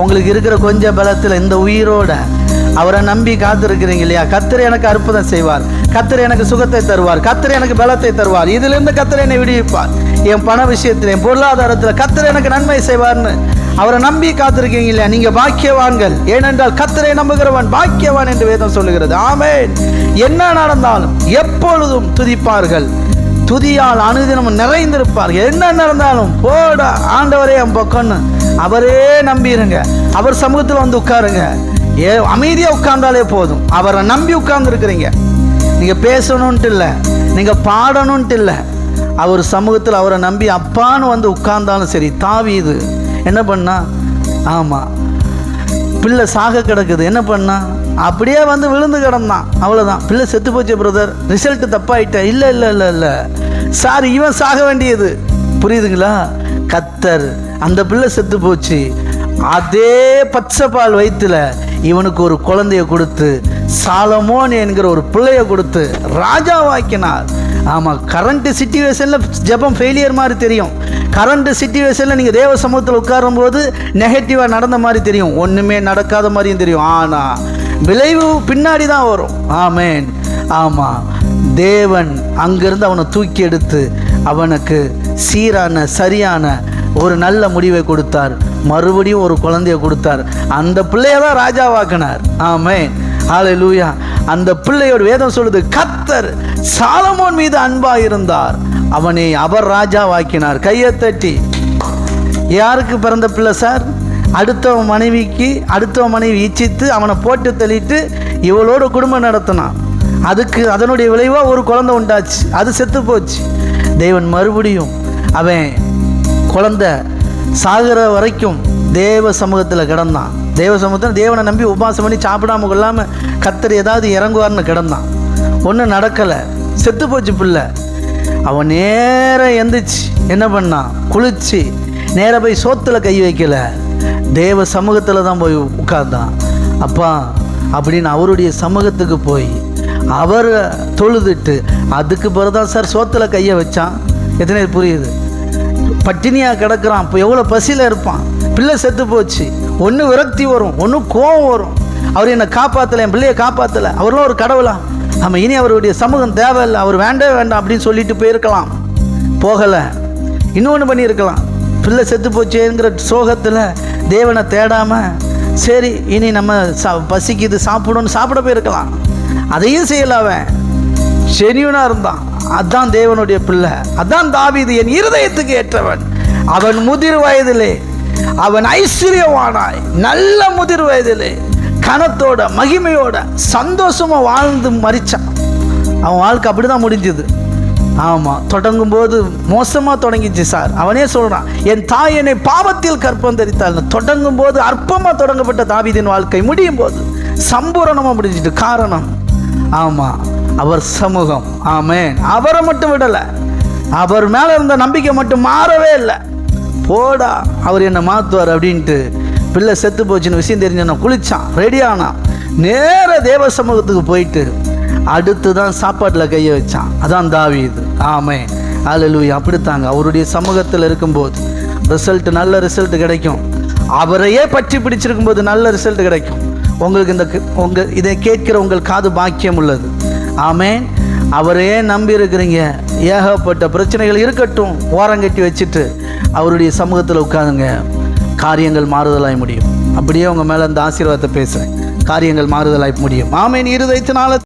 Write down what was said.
உங்களுக்கு இருக்கிற கொஞ்சம் பலத்தில் இந்த உயிரோட அவரை நம்பி காத்திருக்கிறீங்க இல்லையா? கத்தர் எனக்கு அற்புதம் செய்வார். கத்தர் எனக்கு சுகத்தை தருவார். கத்தர் எனக்கு பலத்தை தருவார். இதிலிருந்து கத்தர் என்னை விடுவிப்பார். என் பண விஷயத்தில் என் பொருளாதாரத்தில் கத்தர் எனக்கு நன்மை செய்வார்னு அவரை நம்பி காத்திருக்கீங்க இல்லையா? நீங்க பாக்கியவான்கள். ஏனென்றால் கத்திரை நம்புகிறவன் பாக்கியவான் என்று வேதம் சொல்லுகிறது. ஆமென். என்ன நடந்தாலும் எப்பொழுதும் துதிப்பார்கள். துதியால் அனுதினமும் நிறைந்திருப்பார்கள். என்ன நடந்தாலும் போட ஆண்டவரே என் பக்கம்னு அவரே நம்பிடுங்க அவர் சமூகத்தில் வந்து உட்காருங்க. ஏ அமைதியாக உட்கார்ந்தாலே போதும். அவரை நம்பி உட்கார்ந்துருக்குறீங்க. நீங்கள் பேசணுன்ட்டு இல்லை. நீங்கள் பாடணுன்ட்டு இல்லை. அவர் சமூகத்தில் அவரை நம்பி அப்பான்னு வந்து உட்கார்ந்தாலும் சரி தாவீது என்ன பண்ணா? ஆமாம் பிள்ளை சாக கிடக்குது. என்ன பண்ணா? அப்படியே வந்து விழுந்து கிடந்தான். அவ்வளோதான் பிள்ளை செத்து போச்சு பிரதர் ரிசல்ட் தப்பாயிட்ட இல்லை இல்லை இல்லை இல்லை. சார் இவன் சாக வேண்டியது. புரியுதுங்களா? கத்தர் அந்த பிள்ளை செத்து போச்சு. அதே பச்சை பால் வயிற்றுல இவனுக்கு ஒரு குழந்தைய கொடுத்து சாலமோன் என்கிற ஒரு பிள்ளைய கொடுத்து ராஜாவாக்கினார். ஆமாம் கரண்ட் சுச்சுவேஷனில் ஜெபம் ஃபெயிலியர் மாதிரி தெரியும். கரண்ட் சுச்சுவேஷனில் நீங்கள் தேவ சமூகத்தில் உட்காரும்போது நெகட்டிவாக நடந்த மாதிரி தெரியும். ஒன்றுமே நடக்காத மாதிரியும் தெரியும். ஆனால் விளைவு பின்னாடி தான் வரும். ஆமேன். ஆமாம் தேவன் அங்கிருந்து அவனை தூக்கி எடுத்து அவனுக்கு சீரான சரியான ஒரு நல்ல முடிவை கொடுத்தார். மறுபடியும் ஒரு குழந்தைய கொடுத்தார். அந்த பிள்ளைய தான் ராஜாவாக்கினார். ஆலை லூயா அந்த பிள்ளையோட வேதம் சொல்லுது கத்தர் சாலமோன் மீது அன்பா இருந்தார். அவனை அவர் ராஜாவாக்கினார். கையை தட்டி. யாருக்கு பிறந்த பிள்ளை சார்? அடுத்தவன் மனைவிக்கு அடுத்தவன் மனைவி இச்சித்து அவனை போட்டு தள்ளிட்டு இவளோட குடும்பம் நடத்தினான். அதுக்கு அதனுடைய விளைவாக ஒரு குழந்தை உண்டாச்சு. அது செத்து போச்சு. தேவன் மறுபடியும் அவன் குழந்த சாகிற வரைக்கும் தேவ சமூகத்தில் கிடந்தான். தேவ சமூகத்தில் தேவனை நம்பி உபாசம் பண்ணி சாப்பிடாம கொள்ளாமல் கத்தர் ஏதாவது இறங்குவார்னு கிடந்தான். ஒன்றும் நடக்கலை. செத்து போச்சு பிள்ளை. அவன் நேராக எந்திரிச்சு என்ன பண்ணான்? குளிச்சு நேராக போய் சோத்தில் கை வைக்கலை. தேவ சமூகத்தில் தான் போய் உட்கார்ந்தான். அப்பா அப்படின்னு அவருடைய சமூகத்துக்கு போய் அவர் தொழுதுட்டு அதுக்கு பிறகுதான் சார் சோத்தில் கையை வச்சான். எத்தனை புரியுது? பட்டினியாக கிடக்குறான். இப்போ எவ்வளோ பசியில் இருப்பான். பிள்ளை செத்து போச்சு. ஒன்று விரக்தி வரும் ஒன்று கோவம் வரும். அவர் என்னை காப்பாற்றலை என் பிள்ளையை காப்பாற்றலை அவர்களும் ஒரு கடவுளா? நம்ம இனி அவருடைய சமூகம் தேவையில்லை. அவர் வேண்டவே வேண்டாம் அப்படின்னு சொல்லிட்டு போயிருக்கலாம். போகலை. இன்னொன்று பண்ணியிருக்கலாம். பிள்ளை செத்து போச்சேங்கிற சோகத்தில் தேவனை தேடாமல் சரி இனி நம்ம சா பசிக்குது சாப்பிடணும்னு சாப்பிட போயிருக்கலாம். அதையும் செய்யல அவன். ஜெனியூனா இருந்தான். அதான் தேவனுடைய பிள்ளை. அதான் தாவிது என் இருதயத்துக்கு ஏற்றவன். அவன் முதிர் வயதிலே அவன் ஐஸ்வர்யவானாய் நல்ல முதிர் வயதிலே கனத்தோட மகிமையோட சந்தோஷமா வாழ்ந்து மறிச்சான் அவன் வாழ்க்கை அப்படிதான் முடிஞ்சது. ஆமாம் தொடங்கும் போது மோசமாக தொடங்கிச்சு சார். அவனே சொல்கிறான் என் தாய் என்னை பாவத்தில் கற்பம் தரித்தாள் தொடங்கும் போது அற்பமாக தொடங்கப்பட்ட தாவிதின் வாழ்க்கை முடியும் போது சம்பூரணமாக முடிஞ்சிட்டு காரணம். ஆமாம் அவர் சமூகம். ஆமேன். அவரை மட்டும் விடலை. அவர் மேலே இருந்த நம்பிக்கை மட்டும் மாறவே இல்லை. போடா அவர் என்னை மாற்றுவார் அப்படின்ட்டு பிள்ளை செத்து போச்சுன்னு விஷயம் தெரிஞ்சவன குளிச்சான் ரெடியானான் நேர தேவ சமூகத்துக்கு போயிட்டு அடுத்து தான் சாப்பாட்டில் கையை வச்சான். அதான் தாவி இது ஆமே அல்லூயா அப்படித்தாங்க. அவருடைய சமூகத்தில் இருக்கும்போது ரிசல்ட் நல்ல ரிசல்ட் கிடைக்கும். அவரையே பற்றி பிடிச்சிருக்கும் போது நல்ல ரிசல்ட் கிடைக்கும். உங்களுக்கு இந்த உங்கள் இதை கேட்கிற உங்கள் காது பாக்கியம் உள்ளது. ஆமேன். அவரையே நம்பி இருக்கிறீங்க? ஏகப்பட்ட பிரச்சனைகள் இருக்கட்டும் ஓரங்கட்டி வச்சுட்டு அவருடைய சமூகத்தில் உட்காருங்க. காரியங்கள் மாறுதலாய் முடியும். அப்படியே உங்கள் மேலே அந்த ஆசீர்வாதத்தை பேசுகிறேன் காரியங்கள் மாறுதலாய் முடியும். ஆமேன். இருதயத்தினால